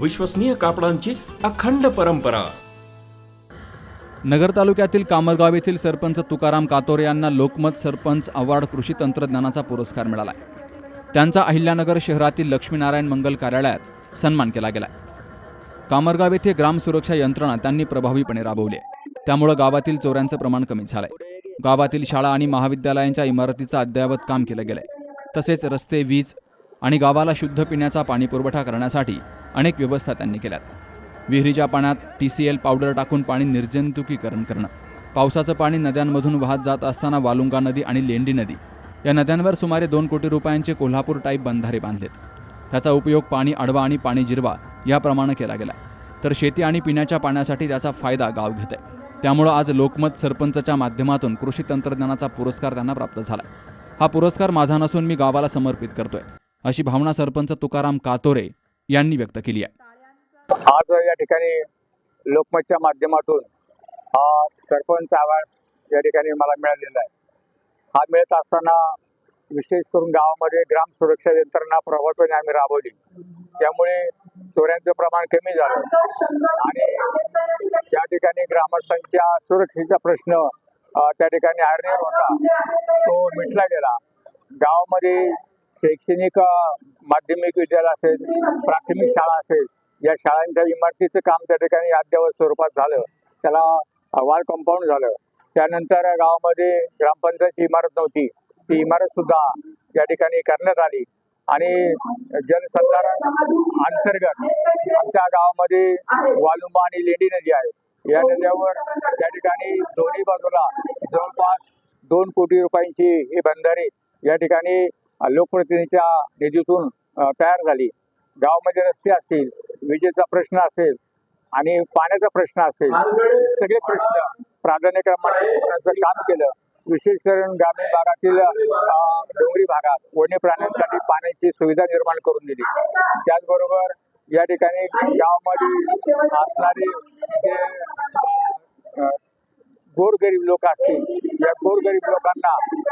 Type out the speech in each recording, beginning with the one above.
विश्वसनीय कापडांची अखंड परंपरा. नगर तालुक्यातील कामरगाव येथील सरपंच तुकाराम कातोरे यांना लोकमत सरपंच अवॉर्ड कृषी तंत्रज्ञानाचा पुरस्कार मिळाला त्यांचा अहिल्यानगर शहरातील लक्ष्मीनारायण मंगल कार्यालयात सन्मान केला गेला कामरगाव येथे ग्राम सुरक्षा यंत्रणा त्यांनी प्रभावीपणे राबवली. आहे. त्यामुळं गावातील चोऱ्यांचं प्रमाण कमी झालंय. गावातील शाळा आणि महाविद्यालयांच्या इमारतीचं अद्ययावत काम केलं गेलंय. तसेच रस्ते वीज आणि गावाला शुद्ध पिण्याचा पाणी पुरवठा करण्यासाठी अनेक व्यवस्था त्यांनी केल्यात. विहिरीच्या पाण्यात टी सी एल पावडर टाकून पाणी निर्जंतुकीकरण करणं. पावसाचं पाणी नद्यांमधून वाहत जात असताना वालुंगा नदी आणि लेंडी नदी. या नद्यांवर सुमारे दोन कोटी रुपयांचे कोल्हापूर टाईप बंधारे बांधलेत. त्याचा उपयोग पाणी अडवा आणि पाणी जिरवा याप्रमाणे केला गेला. तर शेती आणि पिण्याच्या पाण्यासाठी त्याचा फायदा गाव घेत आहे त्यामुळं आज लोकमत सरपंचच्या माध्यमातून कृषी तंत्रज्ञानाचा पुरस्कार त्यांना प्राप्त झाला. हा पुरस्कार माझा नसून मी गावाला समर्पित करतोय. अशी भावना सरपंच तुकाराम कातोरे यांनी व्यक्त केली आहे. आज या ठिकाणी लोकमतच्या माध्यमातून हा सरपंच आवास या ठिकाणी मला मिळालेला आहे. हा मिळत असताना विशेष करून गावामध्ये ग्राम सुरक्षा यंत्रणा प्रभावीपणे आम्ही राबवली. त्यामुळे चोऱ्यांचं प्रमाण कमी झालं. आणि त्या ठिकाणी ग्रामस्थांच्या सुरक्षेचा प्रश्न त्या ठिकाणी आरणीर होता. तो मिटला गेला. गावामध्ये शैक्षणिक माध्यमिक विद्यालय असेल प्राथमिक शाळा असेल या शाळांच्या इमारतीचं काम त्या ठिकाणी अद्ययावत स्वरूपात झालं. त्याला वॉल कंपाऊंड झालं. त्यानंतर गावामध्ये ग्रामपंचायतची इमारत नव्हती. ती इमारत सुद्धा या ठिकाणी करण्यात आली. आणि जनसंधारण अंतर्गत आमच्या गावामध्ये वालुंबा आणि लेंडी नदी आहे. या नद्यावर त्या ठिकाणी दोन्ही बाजूला जवळपास दोन कोटी रुपयांची ही बंधारे या ठिकाणी लोकप्रतिनिधीच्या निधीतून तयार झाली. गावामध्ये रस्ते असतील विजेचा प्रश्न असेल आणि पाण्याचा प्रश्न असेल सगळे प्रश्न प्राधान्यक्रमाने काम केलं. विशेष करून ग्रामीण भागातील डोंगरी भागात वन्य प्राण्यांसाठी पाण्याची सुविधा निर्माण करून दिली. त्याचबरोबर या ठिकाणी गावामध्ये असणारे जे गोरगरीब लोक असतील या गोरगरीब लोकांना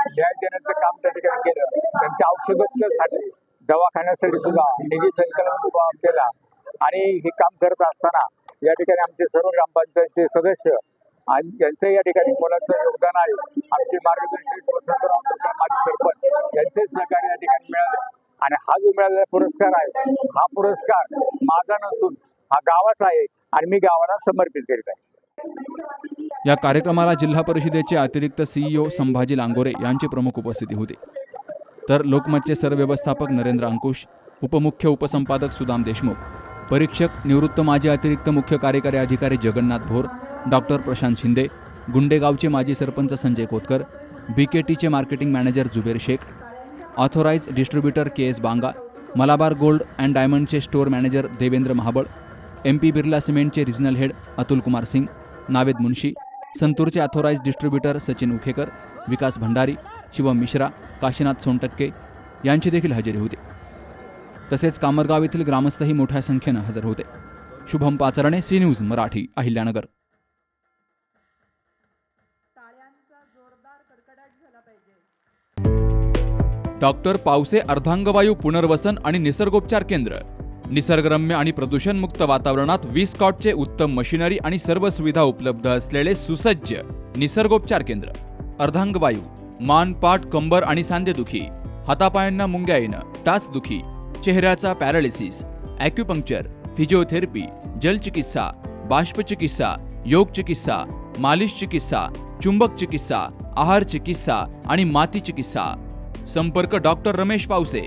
न्याय देण्याचं काम त्या ठिकाणी केलं. त्यांच्या औषधोपचारसाठी दवाखान्यासाठी सुद्धा निधी संकलन उभा केला. आणि हे काम करत असताना या ठिकाणी आमचे सर्व ग्रामपंचायतचे सदस्य आणि यांचं या ठिकाणी मुलाचं योगदान आहे. आमचे मार्गदर्शक वसंतराव डॉक्टर माजी सरपंच यांचे सहकार्य या ठिकाणी मिळाले. आणि हा जो मिळालेला पुरस्कार आहे हा पुरस्कार माझा नसून हा गावाचा आहे आणि मी गावाला समर्पित करीत आहे. या कार्यक्रमाला जिल्हा परिषदेचे अतिरिक्त सीईओ संभाजी लांगोरे यांची प्रमुख उपस्थिती होती. तर लोकमतचे सरव्यवस्थापक नरेंद्र अंकुश उपमुख्य उपसंपादक सुदाम देशमुख परीक्षक निवृत्त माजी अतिरिक्त मुख्य कार्यकारी अधिकारी जगन्नाथ भोर डॉक्टर प्रशांत शिंदे गुंडेगावचे माजी सरपंच संजय कोतकर बी के टीचे marketing manager Zuber Shaikh authorise distributor K S Banga Malabar gold and डायमंडचे store manager Devendra Mahabal M P Birla सिमेंटचे रिजनल हेड अतुल कुमार सिंग नावेद मुन्शी संतूरचे ऑथोराईज डिस्ट्रीब्युटर सचिन उखेकर विकास भंडारी शिवम मिश्रा काशीनाथ सोनटक्के यांची देखील हजेरी होती. तसेच कामरगाव येथील ग्रामस्थही मोठ्या संख्येनं हजर होते. Shubham Pacharne C news Marathi Ahilyanagar. Doctor Pawase अर्धांगवायू पुनर्वसन आणि निसर्गोपचार केंद्र. निसर्गरम्य आणि प्रदूषणमुक्त वातावरणात विस्कॉटचे उत्तम मशिनरी आणि सर्व सुविधा उपलब्ध असलेले सुसज्ज निसर्गोपचार केंद्र. अर्धांगवायू मान पाठ कंबर आणि सांधेदुखी हातापायांना मुंग्या येणं टाचदुखी चेहऱ्याचा पॅरालिसिस ॲक्युपंक्चर फिजिओथेरपी जलचिकित्सा बाष्पचिकित्सा योग चिकित्सा मालिश चिकित्सा चुंबक चिकित्सा आहार चिकित्सा आणि माती चिकित्सा. संपर्क डॉक्टर रमेश पावसे.